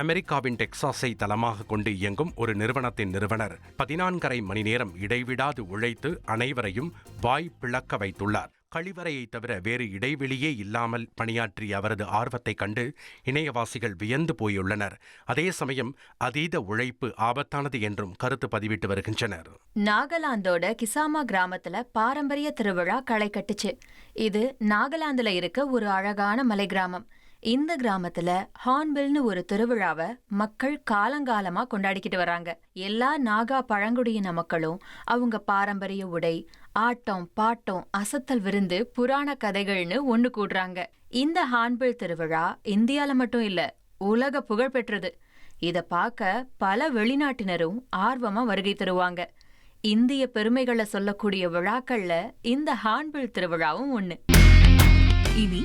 அமெரிக்காவின் டெக்சாஸை தளமாக கொண்டு இயங்கும் ஒரு நிறுவனத்தின் நிறுவனர் பதினான்கரை மணி நேரம் இடைவிடாது உழைத்து அனைவரையும் வாய் பிளக்க வைத்துள்ளார். கழிவறையை தவிர வேறு இடைவெளியே இல்லாமல் பணியாற்றிய அவரது ஆர்வத்தைக் கண்டு இணையவாசிகள் வியந்து போயுள்ளனர். அதே சமயம் அதீத உழைப்பு ஆபத்தானது என்றும் கருத்து பதிவிட்டு வருகின்றனர். நாகாலாந்தோட கிசாமா கிராமத்துல பாரம்பரிய திருவிழா களை கட்டுச்சு. இது நாகாலாந்துல இருக்க ஒரு அழகான மலை கிராமம். இந்த கிராமத்துல ஹார்ன்பில்னு ஒரு திருவிழாவை மக்கள் காலங்காலமா கொண்டாடிக்கிட்டு வராங்க. எல்லா நாகா பழங்குடியின மக்களும் அவங்க பாரம்பரிய உடை ஆட்டம் பாட்டம் அசத்தல் விருந்து புராண கதைகள்னு ஒண்ணு கூடுறாங்க. இந்த ஹார்ன்பில் திருவிழா இந்தியால மட்டும் இல்ல உலக புகழ் பெற்றது. இத பார்க்க பல வெளிநாட்டினரும் ஆர்வமா வருகை தருவாங்க. இந்திய பெருமைகளை சொல்லக்கூடிய விழாக்கள்ல இந்த ஹார்ன்பில் திருவிழாவும் ஒண்ணு. இனி